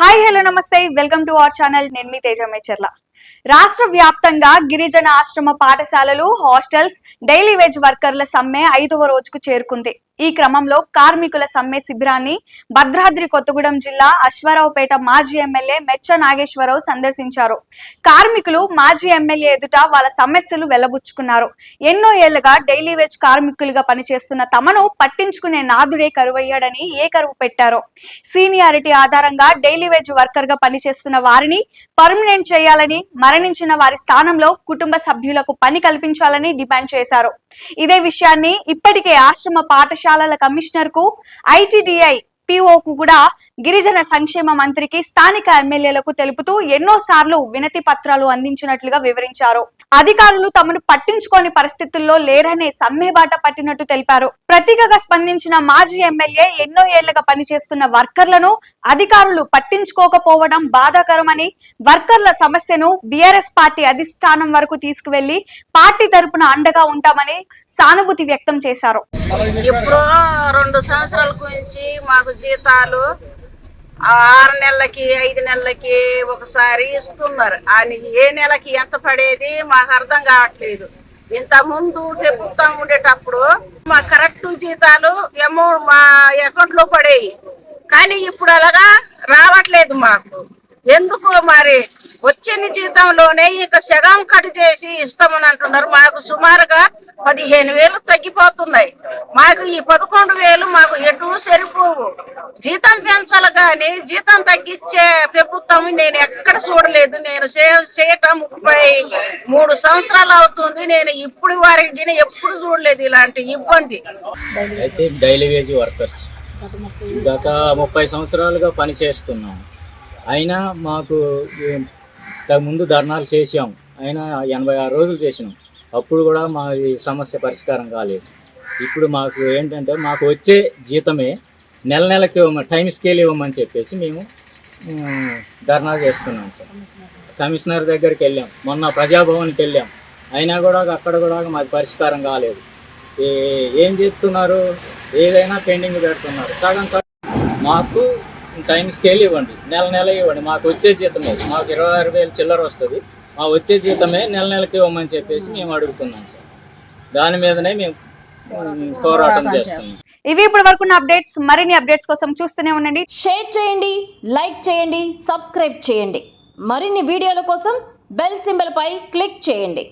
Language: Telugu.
హాయ్ హలో నమస్తే. Welcome to our channel. నేను మీ తేజ మేచర్ల. రాష్ట్ర వ్యాప్తంగా గిరిజన ఆశ్రమ పాఠశాలలు హాస్టల్స్ డైలీ వేజ్ వర్కర్ల సమ్మె ఐదవ రోజుకు చేరుకుంది. ఈ క్రమంలో కార్మికుల సమ్మె శిబిరాన్ని భద్రాద్రి కొత్తగూడెం జిల్లా అశ్వారావుపేట మాజీ ఎమ్మెల్యే మెచ్చ నాగేశ్వరరావు సందర్శించారు. కార్మికులు మాజీ ఎమ్మెల్యే ఎదుట వాళ్ళ సమస్యలు వెల్లబుచ్చుకున్నారు ఎన్నో ఏళ్ళుగా డైలీ వేజ్ కార్మికులుగా పనిచేస్తున్న తమను పట్టించుకునే నాదుడే కరువయ్యాడని ఏ కరువు పెట్టారో. సీనియారిటీ ఆధారంగా డైలీ వేజ్ వర్కర్గా పనిచేస్తున్న వారిని పర్మనెంట్ చేయాలని మరణించిన వారి స్థానంలో కుటుంబ సభ్యులకు పని కల్పించాలని డిమాండ్ చేశారు. ఇదే విషయాన్ని ఇప్పటికే ఆశ్రమ పాఠశాల పాఠశాలల కమిషనర్కు ఐటీడీఐ పిఓకు కూడా గిరిజన సంక్షేమ మంత్రికి స్థానిక ఎమ్మెల్యేలకు తెలుపుతూ ఎన్నో సార్లు వినతి పత్రాలు అందించినట్లుగా వివరించారు. అధికారులు తమను పట్టించుకోని పరిస్థితుల్లో లేరనే సమ్మె బాట పట్టినట్టు తెలిపారు. ప్రతీకగా స్పందించిన మాజీ ఎమ్మెల్యే ఎన్నో ఏళ్ళుగా పనిచేస్తున్న వర్కర్లను అధికారులు పట్టించుకోకపోవడం బాధాకరమని వర్కర్ల సమస్యను బీఆర్ఎస్ పార్టీ అధిష్టానం వరకు తీసుకువెళ్ళి పార్టీ తరపున అండగా ఉంటామని సానుభూతి వ్యక్తం చేశారు. ఇప్పుడు రెండు సంవత్సరాల గురించి మాకు జీతాలు ఆరు నెలలకి ఐదు నెలలకి ఒకసారి ఇస్తున్నారు. అని ఏ నెలకి ఎంత పడేది మాకు అర్థం కావట్లేదు. ఇంత ముందు ప్రభుత్వం ఉండేటప్పుడు మా కరెక్ట్ జీతాలు ఏమో మా అకౌంట్లో పడేవి కానీ ఇప్పుడు అలాగా రావట్లేదు మాకు. ఎందుకు మరి? వచ్చిన జీతంలోనే ఇక సగం కట్ చేసి ఇస్తామని అంటున్నారు. మాకు సుమారుగా పదిహేను వేలు తగ్గిపోతున్నాయి. మాకు ఈ పదకొండు వేలు మాకు ఎటు సరిపోవు. జీతం పెంచాలి కానీ జీతం తగ్గించే ప్రభుత్వం నేను ఎక్కడ చూడలేదు. నేను చేయటం ముప్పై మూడు సంవత్సరాలు అవుతుంది. నేను ఇప్పుడు వారికి ఎప్పుడు చూడలేదు ఇలాంటి ఇబ్బంది. అయితే డైలీ వేజ్ వర్కర్స్. గత ముప్పై సంవత్సరాలుగా పనిచేస్తున్నాం అయినా మాకు ముందు ధర్నాలు చేసాం అయినా ఎనభై ఆరు రోజులు చేసినాం. అప్పుడు కూడా మా ఈ సమస్య పరిష్కారం కాలేదు. ఇప్పుడు మాకు ఏంటంటే మాకు వచ్చే జీతమే నెల నెలకి ఇవ్వమని టైం స్కేల్ ఇవ్వమని చెప్పేసి మేము ధర్నా చేస్తున్నాం సార్. కమిషనర్ దగ్గరికి వెళ్ళాం. మొన్న ప్రజాభవన్కి వెళ్ళాం. అయినా కూడా అక్కడ కూడా మాకు పరిష్కారం కాలేదు. ఏం చెప్తున్నారు ఏదైనా పెండింగ్ పెడుతున్నారు. సగం మాకు టైం స్కేల్ ఇవ్వండి. నెల నెల ఇవ్వండి. మాకు వచ్చే జీతమే. మాకు ఇరవై ఆరు వేలు చిల్లర వస్తుంది. మా వచ్చే జీతమే నెల నెలకి ఇవ్వమని చెప్పేసి మేము అడుగుతున్నాం సార్. దాని మీదనే మేము పోరాటం చేస్తున్నాం. ఇవి ఇప్పటి వరకు అప్డేట్స్ మరిన్ని అప్డేట్స్ కోసం చూస్తూనే ఉండండి. షేర్ చేయండి లైక్ చేయండి సబ్స్క్రైబ్ చేయండి. మరిన్ని వీడియోల కోసం బెల్ సింబల్ పై క్లిక్ చేయండి.